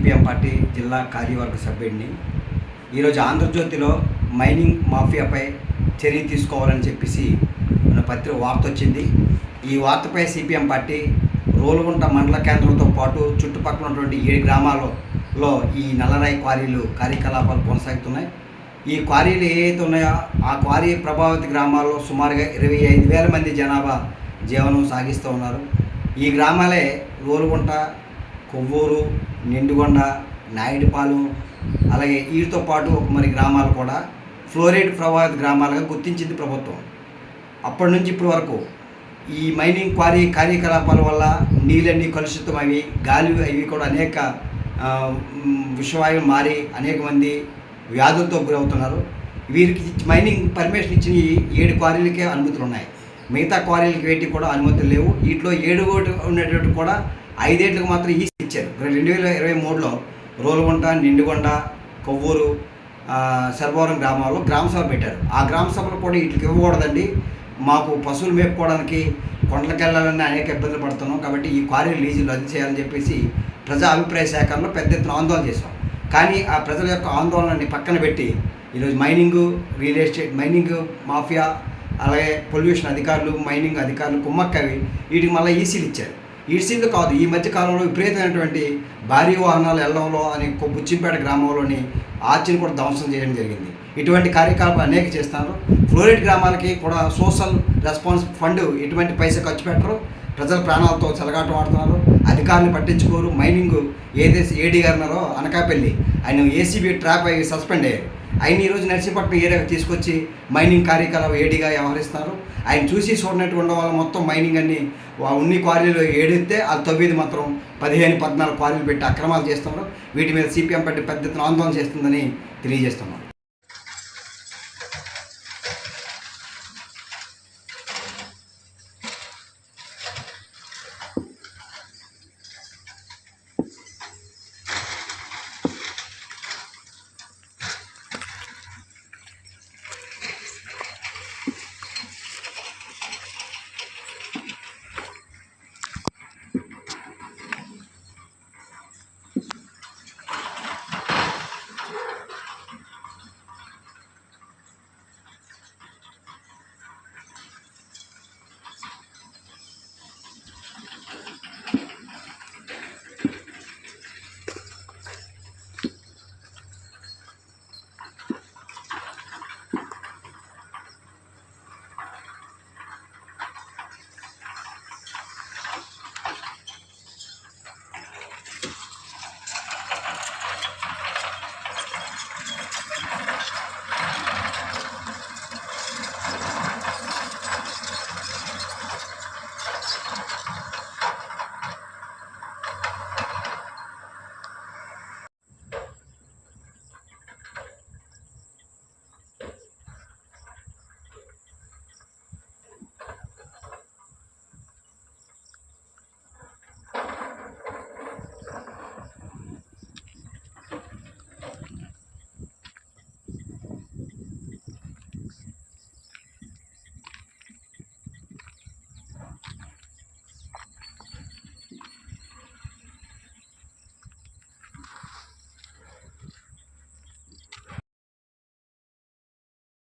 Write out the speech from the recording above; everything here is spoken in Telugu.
సిపిఎం పార్టీ జిల్లా కార్యవర్గ సభ్యుడిని. ఈరోజు ఆంధ్రజ్యోతిలో మైనింగ్ మాఫియాపై చర్య తీసుకోవాలని చెప్పేసి మన పత్రిక వార్త వచ్చింది. ఈ వార్తపై సిపిఎం పార్టీ రోలుగుంట మండల కేంద్రంతో పాటు చుట్టుపక్కల ఉన్నటువంటి ఏడు గ్రామాలలో ఈ నల్లరాయి క్వారీలు కార్యకలాపాలు కొనసాగుతున్నాయి. ఈ క్వారీలు ఏవైతే ఉన్నాయో ఆ క్వారీ ప్రభావిత గ్రామాల్లో సుమారుగా ఇరవై ఐదు వేల మంది జనాభా జీవనం సాగిస్తూ ఉన్నారు. ఈ గ్రామాలే రోలుగుంట కొవ్వూరు నిండుగొండ నాయుడుపాలెం అలాగే వీటితో పాటు ఒక మరి గ్రామాలు కూడా ఫ్లోరైడ్ ప్రభావిత గ్రామాలుగా గుర్తించింది ప్రభుత్వం. అప్పటి నుంచి ఇప్పటి వరకు ఈ మైనింగ్ క్వారీ కార్యకలాపాల వల్ల నీళ్ళన్నీ కలుషితమవి గాలి అవి కూడా అనేక విషవాయువులు మారి అనేక మంది వ్యాధులతో గురవుతున్నారు. వీరికి మైనింగ్ పర్మిషన్ ఇచ్చిన ఈ ఏడు క్వారీలకే అనుమతులు ఉన్నాయి మిగతా క్వారీలకి వేటి కూడా అనుమతులు లేవు. వీటిలో ఏడు ఉండేటట్టు కూడా ఐదేళ్ళకు మాత్రం ఈ ఇచ్చారు. రెండు వేల ఇరవై మూడులో రోలుగుంట నిండుగొండ కొవ్వూరు ఆ, సర్వవరం గ్రామాల్లో గ్రామ సభ పెట్టారు. ఆ గ్రామ సభలో కూడా వీటికి ఇవ్వకూడదండి. మాకు పశువులు మేపుకోవడానికి కొండలకు వెళ్ళాలని అనేక ఇబ్బందులు పడుతున్నాం కాబట్టి ఈ క్వారీ లీజులు రద్దు చేయాలని చెప్పేసి ప్రజా అభిప్రాయ సేకరణలో పెద్ద ఎత్తున ఆందోళన చేశాం. కానీ ఆ ప్రజల యొక్క ఆందోళనని పక్కన పెట్టి ఈరోజు mining real estate mining mafia అలాగే పొల్యూషన్ అధికారులు మైనింగ్ అధికారులు కుమ్మక్కవి వీటికి మళ్ళీ ఈసీలు ఇచ్చారు. ఈసీలు కాదు ఈ మధ్య కాలంలో విపరీతమైనటువంటి భారీ వాహనాలు వెళ్ళడంలో అని బుచ్చింపేట గ్రామంలోని ఆర్చిని కూడా ధ్వంసం చేయడం జరిగింది. ఇటువంటి కార్యకలాపాలు అనేక చేస్తున్నారు ఫ్లోరైడ్ గ్రామాలకి కూడా సోషల్ రెస్పాన్స్ ఫండ్ ఎటువంటి పైసా ఖర్చు పెట్టరు. ప్రజల ప్రాణాలతో చెలగాటం ఆడుతున్నారు అధికారులు పట్టించుకోరు. మైనింగ్ ఏదైతే ఏడీ గారు ఉన్నారో అనకాపల్లి. ఆయన ఏసీబీ ట్రాప్ అయ్యి సస్పెండ్ అయ్యారు. ఆయన ఈరోజు నర్సీపట్నం ఏరియాకి తీసుకొచ్చి మైనింగ్ కార్యకలాపం ఏడిగా వ్యవహరిస్తారు. ఆయన చూసి చూడనట్టు ఉండడం వల్ల మొత్తం మైనింగ్ అన్ని ఉన్ని క్వారీలు ఏడిస్తే ఆ తొమ్మిది మాత్రం పదిహేను పద్నాలుగు క్వారీలు పెట్టి అక్రమాలు చేస్తున్నారు. వీటి మీద సిపిఎం పార్టీ పెద్ద ఆందోళన చేస్తుందని తెలియజేస్తున్నాం.